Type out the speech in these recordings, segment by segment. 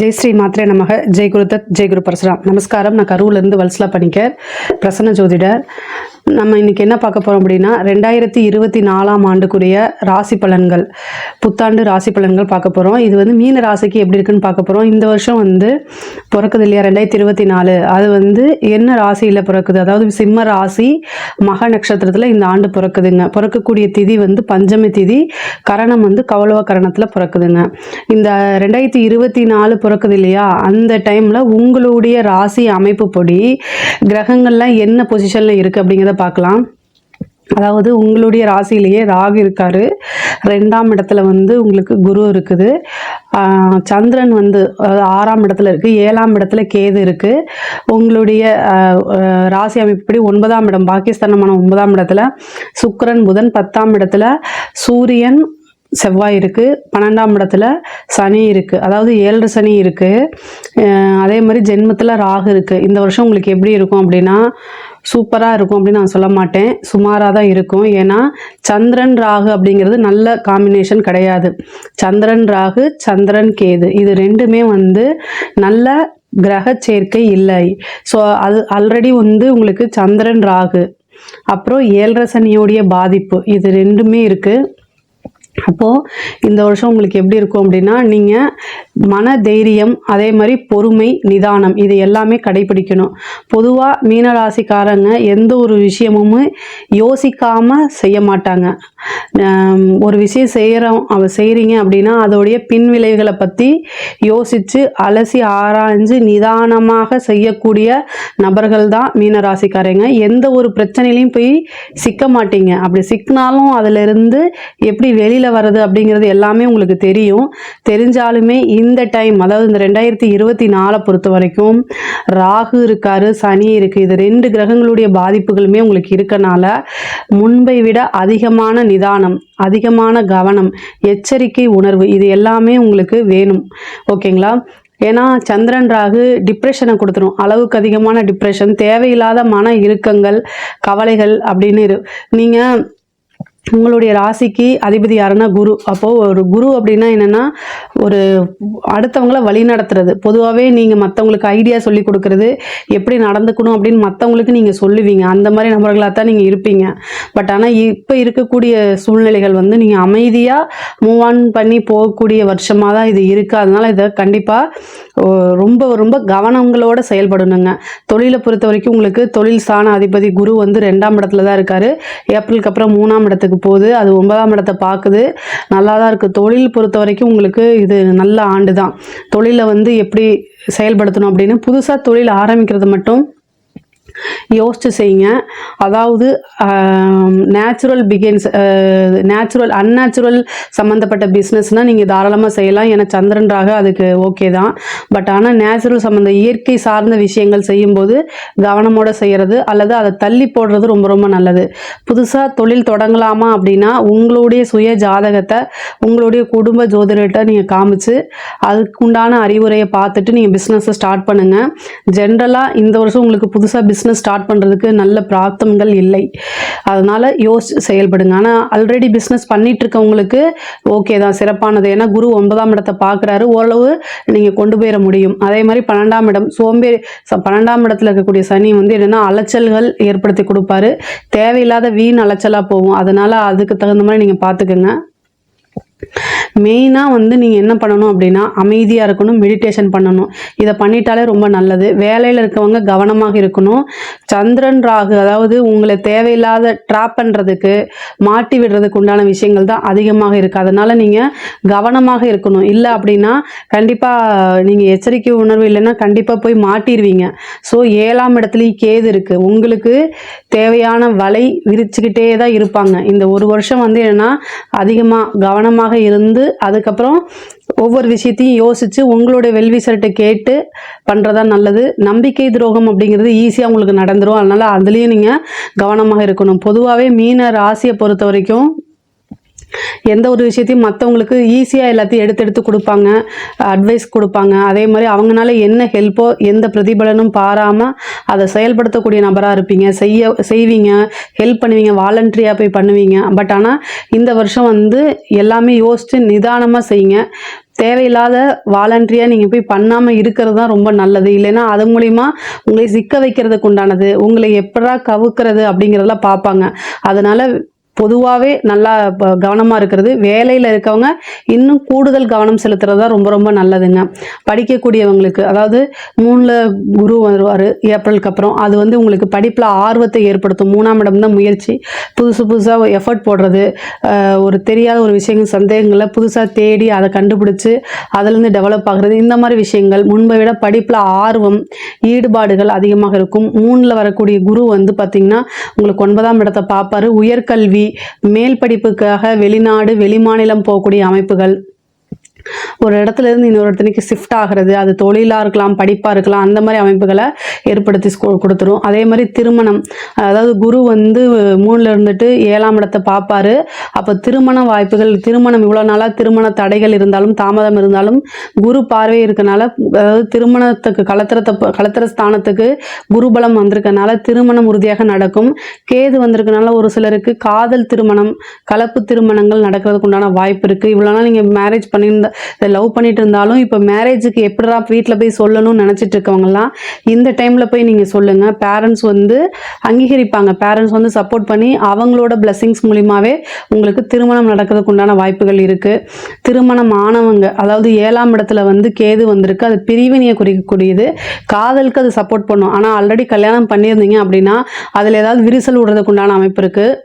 ஜெய் ஸ்ரீ மாத்ரே நமக. ஜெய் குருதத் ஜெய் குரு பரசுராம். நமஸ்காரம். நான் கரூர்லேருந்து வல்சலா பண்ணிக்கர் பிரசன்ன ஜோதிடர். நம்ம இன்னைக்கு என்ன பார்க்க போகிறோம் அப்படின்னா ரெண்டாயிரத்தி இருபத்தி நாலாம் ஆண்டுக்குரிய ராசி பலன்கள் புத்தாண்டு ராசி பலன்கள் பார்க்க போகிறோம் இது வந்து மீன ராசிக்கு எப்படி இருக்குன்னு பார்க்க போகிறோம் இந்த வருஷம் வந்து பிறக்குது இல்லையா? ரெண்டாயிரத்தி இருபத்தி நாலு. அது வந்து என்ன ராசியில் பிறக்குது? அதாவது சிம்ம ராசி மக நட்சத்திரத்தில் இந்த ஆண்டு பிறக்குதுங்க. பிறக்கக்கூடிய திதி வந்து பஞ்சமி திதி. கரணம் வந்து கவலவ கரணத்தில் பிறக்குதுங்க. இந்த ரெண்டாயிரத்தி இருபத்தி நாலு பிறக்குது இல்லையா? அந்த டைமில் உங்களுடைய ராசி அமைப்பு படி கிரகங்கள்லாம் என்ன பொசிஷனில் இருக்குது அப்படிங்கிறத பார்க்கலாம். அதாவது உங்களுடைய ராசியிலேயே ராகு இருக்காரு. ரெண்டாம் இடத்துல வந்து உங்களுக்கு குரு இருக்குது. சந்திரன் வந்து அதாவது ஆறாம் இடத்துல இருக்குது ஏழாம் இடத்துல கேது இருக்குது உங்களுடைய ராசி அமைப்புப்படி ஒன்பதாம் இடம் பாகிஸ்தானமான ஒன்பதாம் இடத்துல சுக்கரன் புதன் பத்தாம் இடத்துல சூரியன் செவ்வாய் இருக்குது பன்னெண்டாம் இடத்துல சனி இருக்குது அதாவது ஏழு சனி இருக்குது அதே மாதிரி ஜென்மத்தில் ராகு இருக்குது இந்த வருஷம் உங்களுக்கு எப்படி இருக்கும் அப்படின்னா சூப்பராக இருக்கும் அப்படின்னு நான் சொல்ல மாட்டேன். சுமாராக தான் இருக்கும். ஏன்னா சந்திரன் ராகு அப்படிங்கிறது நல்ல காம்பினேஷன் கிடையாது. சந்திரன் ராகு சந்திரன் கேது. இது ரெண்டுமே வந்து நல்ல கிரக சேர்க்கை இல்லை. ஸோ அது ஆல்ரெடி வந்து உங்களுக்கு சந்திரன் ராகு. அப்புறம் ஏழரை சனியோடைய பாதிப்பு. இது ரெண்டுமே இருக்குது அப்போது இந்த வருஷம் உங்களுக்கு எப்படி இருக்கும் அப்படின்னா நீங்கள் மன தைரியம் அதே மாதிரி பொறுமை நிதானம் இது எல்லாமே கடைபிடிக்கணும். பொதுவாக மீனராசிக்காரங்க எந்த ஒரு விஷயமும் யோசிக்காமல் செய்ய மாட்டாங்க. ஒரு விஷயம் செய்கிறோம் அவ செய்கிறீங்க அப்படின்னா அதோடைய பின்விளைவுகளை பற்றி யோசித்து அலசி ஆராய்ஞ்சு நிதானமாக செய்யக்கூடிய நபர்கள் தான் மீனராசிக்காரங்க. எந்த ஒரு பிரச்சனையிலையும் போய் சிக்க மாட்டீங்க. அப்படி சிக்கினாலும் அதிலிருந்து எப்படி வெளியில் வர்றது அப்படிங்கிறது எல்லாமே உங்களுக்கு தெரியும். தெரிஞ்சாலுமே இந்த டைம் அதாவது இந்த ரெண்டாயிரத்தி இருபத்தி நாலை பொறுத்த வரைக்கும் ராகு இருக்காரு சனி இருக்குது இது ரெண்டு கிரகங்களுடைய பாதிப்புகளுமே உங்களுக்கு இருக்கனால முன்பை விட அதிகமான நிதானம் அதிகமான கவனம் எச்சரிக்கை உணர்வு இது எல்லாமே உங்களுக்கு வேணும். ஓகேங்களா? ஏன்னா சந்திரன் ராகு டிப்ரெஷனை கொடுத்துரும். அளவுக்கு அதிகமான டிப்ரெஷன் தேவையில்லாத மன இறுக்கங்கள் கவலைகள் அப்படின்னு இரு நீங்கள் உங்களுடைய ராசிக்கு அதிபதி யாருன்னா குரு. அப்போது ஒரு குரு அப்படின்னா என்னென்னா ஒரு அடுத்தவங்கள வழி நடத்துறது. பொதுவாகவே நீங்கள் மற்றவங்களுக்கு ஐடியா சொல்லி கொடுக்குறது எப்படி நடந்துக்கணும் அப்படின்னு மற்றவங்களுக்கு நீங்கள் சொல்லுவீங்க. அந்த மாதிரி நபர்களாக தான் நீங்கள் இருப்பீங்க. பட் ஆனால் இப்போ இருக்கக்கூடிய சூழ்நிலைகள் வந்து நீங்கள் அமைதியாக மூவ் ஆன் பண்ணி போகக்கூடிய வருஷமாக தான் இது இருக்குது அதனால் இதை கண்டிப்பாக ரொம்ப ரொம்ப கவனங்களோட செயல்படணுங்க. தொழிலை பொறுத்த வரைக்கும் உங்களுக்கு தொழில் ஸ்தான அதிபதி குரு வந்து ரெண்டாம் இடத்துல தான் இருக்காரு. ஏப்ரலுக்கு அப்புறம் மூணாம் இடத்துக்கு போகுது. அது ஒன்பதாம் இடத்தை பார்க்குது. நல்லா தான் இருக்குது தொழில் பொறுத்த வரைக்கும் உங்களுக்கு இது நல்ல ஆண்டு தான் தொழிலை வந்து எப்படி செயல்படுத்தணும் அப்படின்னு புதுசாக தொழில் ஆரம்பிக்கிறது மட்டும் யோசிச்சு செய்யுங்க. அதாவது நேச்சுரல் பிகின்ஸ் நேச்சுரல் அன்நேச்சுரல் சம்மந்தப்பட்ட பிஸ்னஸ்னால் நீங்கள் தாராளமாக செய்யலாம். ஏன்னா சந்திரன்றாக அதுக்கு ஓகே தான். பட் ஆனால் நேச்சுரல் சம்மந்த இயற்கை சார்ந்த விஷயங்கள் செய்யும்போது கவனமோடு செய்கிறது அல்லது அதை தள்ளி போடுறது ரொம்ப ரொம்ப நல்லது. புதுசாக தொழில் தொடங்கலாமா அப்படின்னா உங்களுடைய சுய ஜாதகத்தை உங்களுடைய குடும்ப ஜோதிடர்கிட்ட நீங்கள் காமிச்சு அதுக்குண்டான அறிவுரையை பார்த்துட்டு நீங்கள் பிஸ்னஸை ஸ்டார்ட் பண்ணுங்கள் ஜென்ரலாக இந்த வருஷம் உங்களுக்கு புதுசாக பிஸ்னஸ் ஸ்டார்ட் பண்ணுறதுக்கு நல்ல பிராப்தங்கள் இல்லை. அதனால் யோசிச்சு செயல்படுங்க. ஆனால் ஆல்ரெடி பிஸ்னஸ் பண்ணிட்டு இருக்கவங்களுக்கு ஓகே தான் சிறப்பானது. ஏன்னா குரு ஒன்பதாம் இடத்தை பார்க்குறாரு. ஓரளவு நீங்கள் கொண்டு போயிட முடியும். அதே மாதிரி பன்னெண்டாம் இடம் சோம்பேறி ச- பன்னெண்டாம் இடத்துல இருக்கக்கூடிய சனி வந்து என்னென்னா அலைச்சல்கள் ஏற்படுத்தி கொடுப்பாரு. தேவையில்லாத வீண் அலைச்சலாக போகும். அதனால் அதுக்கு தகுந்த மாதிரி நீங்கள் பார்த்துக்குங்க. மெயினாக வந்து நீங்கள் என்ன பண்ணணும் அப்படின்னா அமைதியாக இருக்கணும் மெடிடேஷன் பண்ணணும். இதை பண்ணிட்டாலே ரொம்ப நல்லது. வேலையில் இருக்கவங்க கவனமாக இருக்கணும். சந்திரன் ராகு அதாவது உங்களை தேவையில்லாத ட்ராப் பண்ணுறதுக்கு மாட்டி விடுறதுக்கு உண்டான விஷயங்கள் தான் அதிகமாக இருக்குது அதனால் நீங்கள் கவனமாக இருக்கணும். இல்லை அப்படின்னா கண்டிப்பாக நீங்கள் எச்சரிக்கை உணர்வு இல்லைன்னா கண்டிப்பாக போய் மாட்டிடுவீங்க ஸோ ஏழாம் இடத்துலையும் கேது இருக்குது உங்களுக்கு தேவையான வலை விரிச்சுக்கிட்டே தான் இருப்பாங்க. இந்த ஒரு வருஷம் வந்து என்னன்னா அதிகமாக கவனமாக இருந்து அதுக்கப்புறம் ஒவ்வொரு விஷயத்தையும் யோசித்து உங்களுடைய வெல்விசர்கிட்ட கேட்டு பண்ணுறதா நல்லது. நம்பிக்கை துரோகம் அப்படிங்கிறது ஈஸியாக உங்களுக்கு நடந்துரும். அதனால் அதுலேயும் நீங்கள் கவனமாக இருக்கணும். பொதுவாகவே மீன ராசியை பொறுத்த வரைக்கும் எந்த ஒரு விஷயத்தையும் மற்றவங்களுக்கு ஈஸியாக எல்லாத்தையும் எடுத்து எடுத்து கொடுப்பாங்க. அட்வைஸ் கொடுப்பாங்க. அதே மாதிரி அவங்கனால என்ன ஹெல்ப்போ எந்த பிரதிபலனும் பாராமல் அதை செயல்படுத்தக்கூடிய நபராக இருப்பீங்க. செய்ய செய்வீங்க. ஹெல்ப் பண்ணுவீங்க. வாலண்டரியாக போய் பண்ணுவீங்க. பட் ஆனால் இந்த வருஷம் வந்து எல்லாமே யோசித்து நிதானமாக செய்யுங்க. தேவையில்லாத வாலண்டரியாக நீங்கள் போய் பண்ணாமல் இருக்கிறது தான் ரொம்ப நல்லது. இல்லைன்னா அது மூலிமா உங்களை சிக்க வைக்கிறதுக்கு உண்டானது. உங்களை எப்படா கவுக்கிறது அப்படிங்கிறதெல்லாம் பார்ப்பாங்க. அதனால் பொதுவாகவே நல்லா கவனமாக இருக்கிறது. வேலையில் இருக்கவங்க இன்னும் கூடுதல் கவனம் செலுத்துறது தான் ரொம்ப ரொம்ப நல்லதுங்க. படிக்கக்கூடியவங்களுக்கு அதாவது மூணில் குரு வருவார் ஏப்ரலுக்கு அப்புறம். அது வந்து உங்களுக்கு படிப்பில் ஆர்வத்தை ஏற்படுத்தும். மூணாம் இடம் தான் முயற்சி. புதுசு புதுசாக எஃபர்ட் போடுறது. ஒரு தெரியாத ஒரு விஷயங்கள் சந்தேகங்களை புதுசாக தேடி அதை கண்டுபிடிச்சி அதுலேருந்து டெவலப் ஆகுறது. இந்த மாதிரி விஷயங்கள் முன்பை விட படிப்பில் ஆர்வம் ஈடுபாடுகள் அதிகமாக இருக்கும். மூணில் வரக்கூடிய குரு வந்து பார்த்திங்கன்னா உங்களுக்கு ஒன்பதாம் இடத்தை பார்ப்பாரு உயர்கல்வி மேல் படிப்புக்காக வெளிநாடு வெளிமாநிலம் போகக்கூடிய அமைப்புகள். ஒரு இடத்துல இருந்து இன்னொரு இடத்துக்கு ஷிஃப்ட் ஆகிறது அது தொழிலாக இருக்கலாம் படிப்பாக இருக்கலாம் அந்த மாதிரி அமைப்புகளை ஏற்படுத்தி கொடுத்துரும். அதே மாதிரி திருமணம். அதாவது குரு வந்து மூணில் இருந்துட்டு ஏழாம் இடத்தை பார்ப்பாரு அப்போ திருமண வாய்ப்புகள் திருமணம் இவ்வளோ நாளாக திருமண தடைகள் இருந்தாலும் தாமதம் இருந்தாலும் குரு பார்வை இருக்கனால அதாவது திருமணத்துக்கு கலத்திரத்தை கலத்திர ஸ்தானத்துக்கு குருபலம் வந்திருக்கனால திருமணம் உறுதியாக நடக்கும். கேது வந்திருக்கனால ஒரு சிலருக்கு காதல் திருமணம் கலப்பு திருமணங்கள் நடக்கிறதுக்கு உண்டான வாய்ப்பு இருக்குது இவ்வளோ நாள் நீங்கள் மேரேஜ் பண்ணியிருந்த லவ் பண்ணிட்டு இருந்தாலும் இப்போ மேரேஜுக்கு எப்படிடா வீட்டில் போய் சொல்லணும்னு நினச்சிட்டு இருக்கவங்கலாம் இந்த டைமில் போய் நீங்கள் சொல்லுங்கள் பேரண்ட்ஸ் வந்து அங்கீகரிப்பாங்க. பேரண்ட்ஸ் வந்து சப்போர்ட் பண்ணி அவங்களோட பிளெஸிங்ஸ் மூலிமாவே உங்களுக்கு திருமணம் நடக்கிறதுக்கு உண்டான வாய்ப்புகள் இருக்குது திருமணம் ஆனவங்க அதாவது ஏழாம் இடத்துல வந்து கேது வந்திருக்கு. அது பிரிவினையை குறிக்கக்கூடியது. காதலுக்கு அது சப்போர்ட் பண்ணும். ஆனால் ஆல்ரெடி கல்யாணம் பண்ணியிருந்தீங்க அப்படின்னா அதில் ஏதாவது விரிசல் விடுறதுக்கு உண்டான அமைப்பு இருக்குது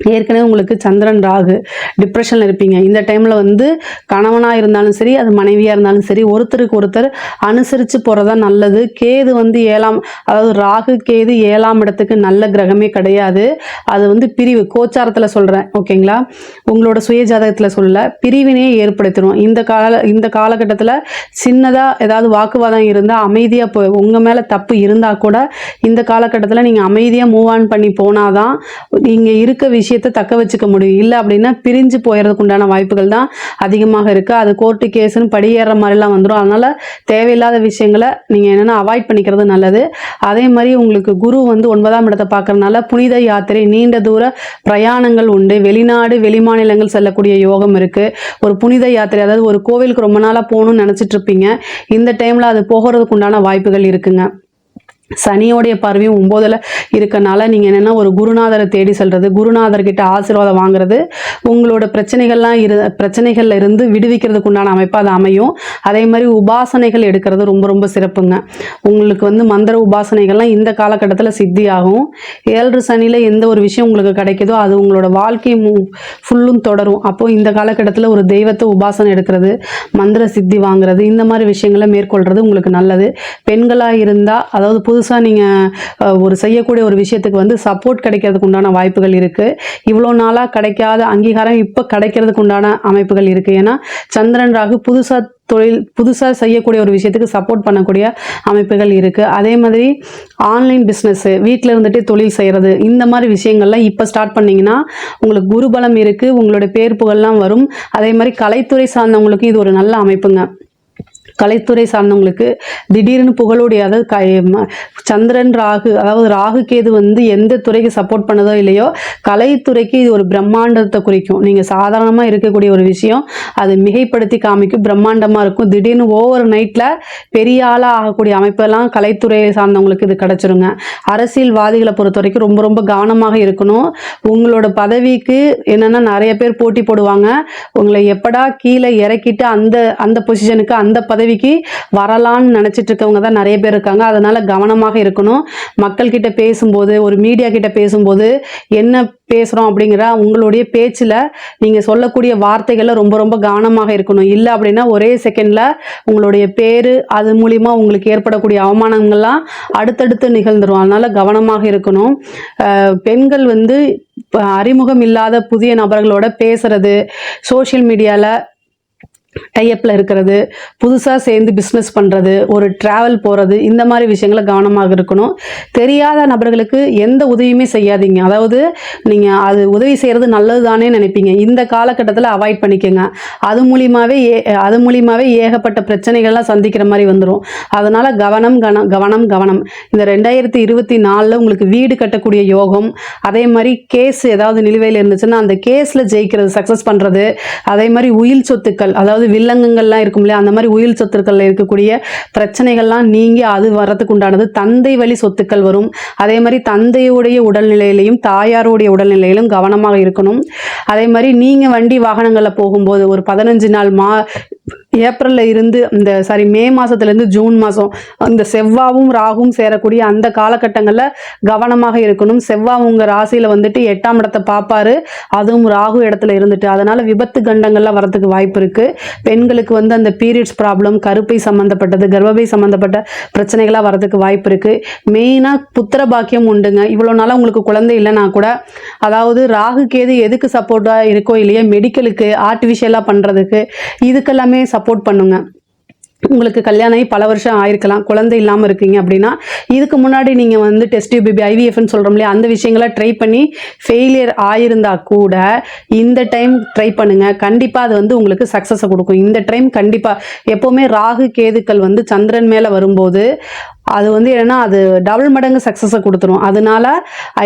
ஏற்கனவே உங்களுக்கு சந்திரன் ராகு டிப்ரெஷனில் இருப்பீங்க. இந்த டைமில் வந்து கணவனாக இருந்தாலும் சரி அது மனைவியாக இருந்தாலும் சரி ஒருத்தருக்கு ஒருத்தர் அனுசரித்து போகிறதா நல்லது. கேது வந்து ஏழாம் அதாவது ராகு கேது ஏழாம் இடத்துக்கு நல்ல கிரகமே கிடையாது. அது வந்து பிரிவு. கோச்சாரத்தில் சொல்கிறேன் ஓகேங்களா? உங்களோட சுய ஜாதகத்தில் சொல்ல பிரிவினையை ஏற்படுத்திடும் இந்த கால இந்த காலகட்டத்தில் சின்னதாக ஏதாவது வாக்குவாதம் இருந்தால் அமைதியாக போ உங்கள் மேலே தப்பு இருந்தால் கூட இந்த காலகட்டத்தில் நீங்கள் அமைதியாக மூவ் ஆன் பண்ணி போனாதான் நீங்கள் இருக்க விஷயம் விஷயத்தை தக்க வச்சுக்க முடியும். இல்லை அப்படின்னா பிரிஞ்சு போயிடுறதுக்கு உண்டான வாய்ப்புகள் தான் அதிகமாக இருக்குது அது கோர்ட்டு கேஸுன்னு படியேற மாதிரிலாம் வந்துடும் அதனால் தேவையில்லாத விஷயங்களை நீங்கள் என்னென்னா அவாய்ட் பண்ணிக்கிறது நல்லது. அதே மாதிரி உங்களுக்கு குரு வந்து ஒன்பதாம் இடத்தை பார்க்கறதுனால புனித யாத்திரை நீண்ட தூர பிரயாணங்கள் உண்டு. வெளிநாடு வெளிமாநிலங்கள் செல்லக்கூடிய யோகம் இருக்குது ஒரு புனித யாத்திரை அதாவது ஒரு கோவிலுக்கு ரொம்ப நாளாக போகணும்னு நினச்சிட்டு இருப்பீங்க. இந்த டைமில் அது போகிறதுக்கு உண்டான வாய்ப்புகள் இருக்குங்க. சனியோடைய பார்வையும் ஒம்போதில் இருக்கனால நீங்கள் என்னென்னா ஒரு குருநாதரை தேடி செல்வது குருநாதர்கிட்ட ஆசீர்வாதம் வாங்குறது உங்களோட பிரச்சனைகள்லாம் இரு பிரச்சனைகளில் இருந்து விடுவிக்கிறதுக்கு உண்டான அமைப்பாக அது அமையும். அதே மாதிரி உபாசனைகள் எடுக்கிறது ரொம்ப ரொம்ப சிறப்புங்க. உங்களுக்கு வந்து மந்திர உபாசனைகள்லாம் இந்த காலகட்டத்தில் சித்தி ஆகும் ஏழு சனியில் எந்த ஒரு விஷயம் உங்களுக்கு கிடைக்குதோ அது உங்களோட வாழ்க்கை ஃபுல்லும் தொடரும். அப்போது இந்த காலகட்டத்தில் ஒரு தெய்வத்தை உபாசனை எடுக்கிறது மந்திர சித்தி வாங்குறது இந்த மாதிரி விஷயங்களை மேற்கொள்கிறது உங்களுக்கு நல்லது. பெண்களாக இருந்தால் அதாவது புதுசாக நீங்கள் ஒரு செய்யக்கூடிய ஒரு விஷயத்துக்கு வந்து சப்போர்ட் கிடைக்கிறதுக்கு உண்டான வாய்ப்புகள் இருக்குது இவ்வளோ நாளாக கிடைக்காத அங்கீகாரம் இப்போ கிடைக்கிறதுக்கு உண்டான அமைப்புகள் இருக்குது ஏன்னா சந்திரன் ராகு புதுசாக தொழில் புதுசாக செய்யக்கூடிய ஒரு விஷயத்துக்கு சப்போர்ட் பண்ணக்கூடிய அமைப்புகள் இருக்குது அதே மாதிரி ஆன்லைன் பிஸ்னஸ்ஸு வீட்டில் இருந்துகிட்டே தொழில் செய்கிறது இந்த மாதிரி விஷயங்கள்லாம் இப்போ ஸ்டார்ட் பண்ணிங்கன்னா உங்களுக்கு குருபலம் இருக்குது உங்களோட பேர் புகழ்லாம் வரும். அதே மாதிரி கலைத்துறை சார்ந்தவங்களுக்கு இது ஒரு நல்ல அமைப்புங்க. கலைத்துறை சார்ந்தவங்களுக்கு திடீர்னு புகழுடைய அதாவது க சந்திரன் ராகு அதாவது ராகு கேது வந்து எந்த துறைக்கு சப்போர்ட் பண்ணதோ இல்லையோ கலைத்துறைக்கு இது ஒரு பிரம்மாண்டத்தை குறிக்கும். நீங்கள் சாதாரணமாக இருக்கக்கூடிய ஒரு விஷயம் அது மிகைப்படுத்தி காமிக்கும் பிரம்மாண்டமாக இருக்கும். திடீர்னு ஓவர் நைட்டில் பெரிய ஆளாக ஆகக்கூடிய அமைப்பெல்லாம் கலைத்துறையை சார்ந்தவங்களுக்கு இது கிடச்சிருங்க. அரசியல்வாதிகளை பொறுத்த வரைக்கும் ரொம்ப ரொம்ப கவனமாக இருக்கணும். உங்களோட பதவிக்கு என்னென்னா நிறைய பேர் போட்டி போடுவாங்க. உங்களை எப்படா கீழே இறக்கிட்டு அந்த அந்த பொசிஷனுக்கு அந்த பதவிக்கு வரலான்னு நினச்சிட்டு இருக்கவங்க தான் நிறைய பேர் இருக்காங்க. அதனால் கவனமாக இருக்கணும். மக்கள்கிட்ட பேசும்போது ஒரு மீடியா கிட்ட பேசும்போது என்ன பேசுகிறோம் அப்படிங்கிற உங்களுடைய பேச்சில் நீங்கள் சொல்லக்கூடிய வார்த்தைகளில் ரொம்ப ரொம்ப கவனமாக இருக்கணும். இல்லை அப்படின்னா ஒரே செகண்டில் உங்களுடைய பேர் அது மூலிமா உங்களுக்கு ஏற்படக்கூடிய அவமானங்கள்லாம் அடுத்தடுத்து நிகழ்ந்துடும் அதனால் கவனமாக இருக்கணும். பெண்கள் வந்து அறிமுகம் இல்லாத புதிய நபர்களோட பேசுறது சோஷியல் மீடியாவில் டைப்பில் இருக்கிறது புதுசாக சேர்ந்து பிஸ்னஸ் பண்ணுறது ஒரு ட்ராவல் போகிறது இந்த மாதிரி விஷயங்கள கவனமாக இருக்கணும். தெரியாத நபர்களுக்கு எந்த உதவியுமே செய்யாதீங்க. அதாவது நீங்கள் அது உதவி செய்கிறது நல்லது தானே நினைப்பீங்க. இந்த காலகட்டத்தில் அவாய்ட் பண்ணிக்கோங்க. அது மூலியமாகவே ஏ அது மூலியமாகவே ஏகப்பட்ட பிரச்சனைகள்லாம் சந்திக்கிற மாதிரி வந்துடும் அதனால் கவனம் கவனம் கவனம் கவனம். இந்த ரெண்டாயிரத்தி இருபத்தி நாலில் உங்களுக்கு வீடு கட்டக்கூடிய யோகம் அதே மாதிரி கேஸ் ஏதாவது நிலுவையில் இருந்துச்சுன்னா அந்த கேஸில் ஜெயிக்கிறது சக்ஸஸ் பண்ணுறது அதே மாதிரி உயில் சொத்துக்கள் அதாவது அதாவது வில்லங்கங்கள்லாம் இருக்கும் இல்லையா? அந்த மாதிரி உயிர் சொத்துக்கள்ல இருக்கக்கூடிய பிரச்சனைகள்லாம் நீங்கி அது வர்றதுக்கு உண்டானது தந்தை வழி சொத்துக்கள் வரும். அதே மாதிரி தந்தையுடைய உடல்நிலையிலையும் தாயாருடைய உடல்நிலையிலும் கவனமாக இருக்கணும். அதே மாதிரி நீங்கள் வண்டி வாகனங்களில் போகும்போது ஒரு பதினஞ்சு நாள் மா ஏப்ரல்ல இருந்து இந்த சாரி மே மாதத்துலேருந்து ஜூன் மாதம் அந்த செவ்வாவும் ராகும் சேரக்கூடிய அந்த காலகட்டங்களில் கவனமாக இருக்கணும். செவ்வாய் உங்கள் ராசியில் வந்துட்டு எட்டாம் இடத்தை பார்ப்பாரு. அதுவும் ராகு இடத்துல இருந்துட்டு அதனால விபத்து கண்டங்கள்லாம் வரதுக்கு வாய்ப்பு இருக்கு. பெண்களுக்கு வந்து அந்த பீரியட்ஸ் ப்ராப்ளம் கருப்பை சம்மந்தப்பட்டது கர்ப்பப்பை சம்மந்தப்பட்ட பிரச்சனைகளாக வரதுக்கு வாய்ப்பு இருக்குது மெயினாக புத்திர பாக்கியம் உண்டுங்க. இவ்வளோ நாளாக உங்களுக்கு குழந்தை இல்லைனா கூட அதாவது ராகு கேது எதுக்கு சப்போர்ட்டாக இருக்கோ இல்லையா மெடிக்கலுக்கு ஆர்டிஃபிஷியலாக பண்ணுறதுக்கு இதுக்கெல்லாமே சப்போர்ட் பண்ணுங்க. உங்களுக்கு கல்யாணம் ஆகி பல வருஷம் ஆயிருக்கலாம். குழந்தை இல்லாமல் இருக்கீங்க அப்படின்னா இதுக்கு முன்னாடி நீங்கள் வந்து டெஸ்ட் பேபி ஐவிஎஃப்னு சொல்கிறோம் இல்லையா அந்த விஷயங்களை ட்ரை பண்ணி ஃபெயிலியர் ஆயிருந்தா கூட இந்த டைம் ட்ரை பண்ணுங்கள் கண்டிப்பாக அது வந்து உங்களுக்கு சக்ஸஸை கொடுக்கும். இந்த டைம் கண்டிப்பாக எப்போவுமே ராகு கேதுக்கள் வந்து சந்திரன் மேலே வரும்போது அது வந்து என்னன்னா அது டபுள் மடங்கு சக்ஸஸை கொடுத்துரும். அதனால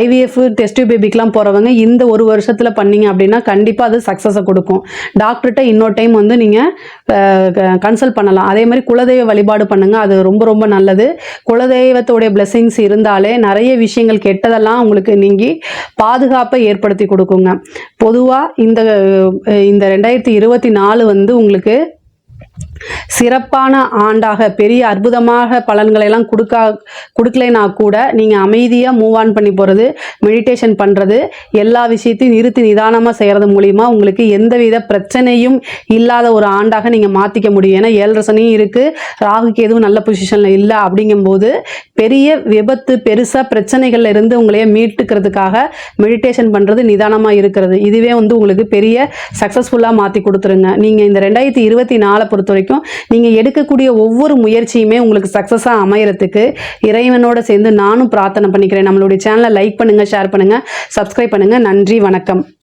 ஐவிஎஃப் டெஸ்ட் பேபிக்கெலாம் போகிறவங்க இந்த ஒரு வருஷத்தில் பண்ணீங்க அப்படின்னா கண்டிப்பாக அது சக்ஸஸை கொடுக்கும். டாக்டர்கிட்ட இன்னொரு டைம் வந்து நீங்கள் கன்சல்ட் பண்ணலாம். அதே மாதிரி குலதெய்வ வழிபாடு பண்ணுங்கள் அது ரொம்ப ரொம்ப நல்லது. குலதெய்வத்தோடைய பிளெஸ்ஸிங்ஸ் இருந்தாலே நிறைய விஷயங்கள் கெட்டதெல்லாம் உங்களுக்கு நீங்கி பாதுகாப்பை ஏற்படுத்தி கொடுக்குங்க. பொதுவாக இந்த இந்த ரெண்டாயிரத்தி இருபத்தி நாலு வந்து உங்களுக்கு சிறப்பான ஆண்டாக பெரிய அற்புதமாக பலன்களை எல்லாம் கொடுக்கா கொடுக்கலைனா கூட நீங்கள் அமைதியாக மூவ் ஆன் பண்ணி போகிறது மெடிடேஷன் பண்ணுறது எல்லா விஷயத்தையும் நிறுத்தி நிதானமாக செய்கிறது மூலிமா உங்களுக்கு எந்தவித பிரச்சனையும் இல்லாத ஒரு ஆண்டாக நீங்கள் மாற்றிக்க முடியும். ஏன்னா ஏழரை சனியும் இருக்குது ராகுக்கு எதுவும் நல்ல பொசிஷனில் இல்லை அப்படிங்கும்போது பெரிய விபத்து பெருசாக பிரச்சனைகளில் இருந்து உங்களைய மீட்டுக்கிறதுக்காக மெடிடேஷன் பண்ணுறது நிதானமாக இருக்கிறது. இதுவே வந்து உங்களுக்கு பெரிய சக்ஸஸ்ஃபுல்லாக மாற்றி கொடுத்துருங்க. நீங்கள் இந்த ரெண்டாயிரத்தி இருபத்தி நாலை பொறுத்த வரைக்கும் நீங்கள் எடுக்கக்கூடிய ஒவ்வொரு முயற்சியுமே உங்களுக்கு சக்ஸஸாக அமையறதுக்கு இறைவனோட சேர்ந்து நானும் பிரார்த்தனை பண்ணிக்கிறேன். நம்மளுடைய சேனலை லைக் பண்ணுங்கள் ஷேர் பண்ணுங்கள் சப்ஸ்கிரைப் பண்ணுங்கள் நன்றி வணக்கம்.